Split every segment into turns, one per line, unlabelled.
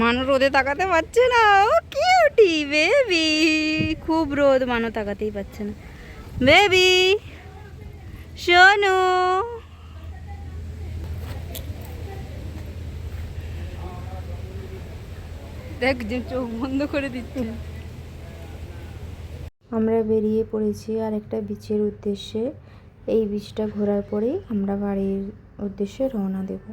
মানু রোদে তাকাতে পারছে না। ও কিউটি বেবি খুব রোদ মানু তাকাতেই পারছে না। বেবি শোনো। দেখ যে চোখ বন্ধ করে দিচ্ছে।
আমরা বেরিয়ে পড়েছি আর একটা বিচের উদ্দেশ্যে। এই বিচটা ঘোরার পরেই আমরা বাড়ির উদ্দেশ্যে রওনা দেব।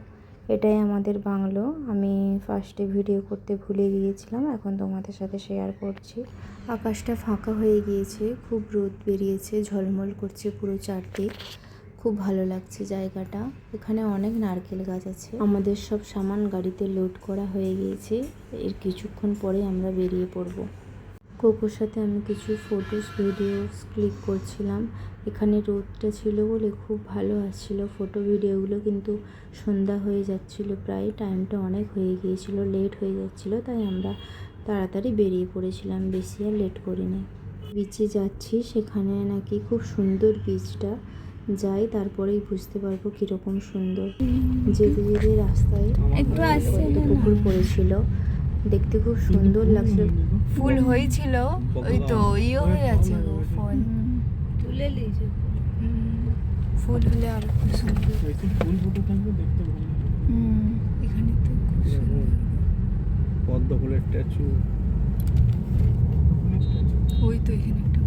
এটাই আমাদের বাংলো। আমি ফার্স্টে ভিডিও করতে ভুলে গিয়েছিলাম, এখন তোমাদের সাথে শেয়ার করছি। আকাশটা ফাঁকা হয়ে গিয়েছে, খুব রোদ বেরিয়েছে, ঝলমল করছে পুরো চারদিক। খুব ভালো লাগছে জায়গাটা। এখানে অনেক নারকেল গাছ আছে। আমাদের সব সামান গাড়িতে লোড করা হয়ে গিয়েছে। এর কিছুক্ষণ পরে আমরা বেরিয়ে পড়ব। কোকোর সাথে আমি কিছু ফটোস ভিডিওস ক্লিক করছিলাম। এখানে রোদটা ছিল বলে খুব ভালো আসছিল। ফটো ভিডিওগুলো কিন্তু সন্ধ্যা হয়ে যাচ্ছিল প্রায়। টাইমটা অনেক হয়ে গিয়েছিল লেট হয়ে যাচ্ছিল তাই আমরা তাড়াতাড়ি বেরিয়ে পড়েছিলাম। বেশি আর লেট করিনি। বিচে যাচ্ছি সেখানে নাকি খুব সুন্দর বিচটা যাই তারপরেই বুঝতে পারব কীরকম সুন্দর। যেতে যেতে রাস্তায়
একটু
পুকুর পড়েছিল। দেখতে খুব সুন্দর লাগছে
ফুল হয়েছিল ওই তো ইয়ে হয়ে আছে গো ফল।
তুলে নিয়েছে।
ফুল হলে আরও খুব সুন্দর।
ফুল ফুটে থাকবে দেখতে ভালো
হুম, এখানে তো খুব সুন্দর।
পদ্ম ফুলের স্ট্যাচু।
ওই তো এখানে একটা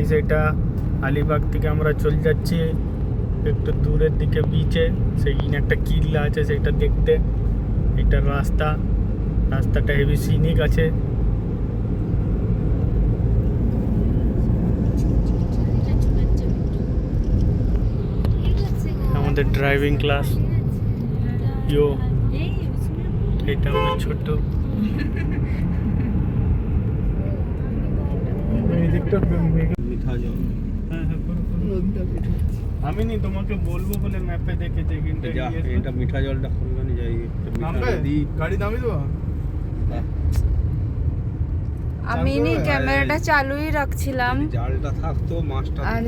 গাইস এটা আলিবাগ থেকে আমরা চলে যাচ্ছি। একটু দূরের দিকে বিচে সেইখানে একটা কিল্লা আছে সেটা দেখতে। এটা রাস্তা। রাস্তাটা হেভি সিনিক আছে। আমাদের ড্রাইভিং ক্লাস ইয়ো এটা আমাদের ছোট।
মিঠা জল।
হ্যাঁ হ্যাঁ করো। আমি নি তোমাকে বলব বলে ম্যাপে দেখেছে কিন্তু
এটা মিঠা জলটা খুলবে যাই
গাড়ি নামি দেবো?
আমি নি ক্যামেরাটা চালুই রাখছিলাম।
জালটা থাকতো মাছটা
আর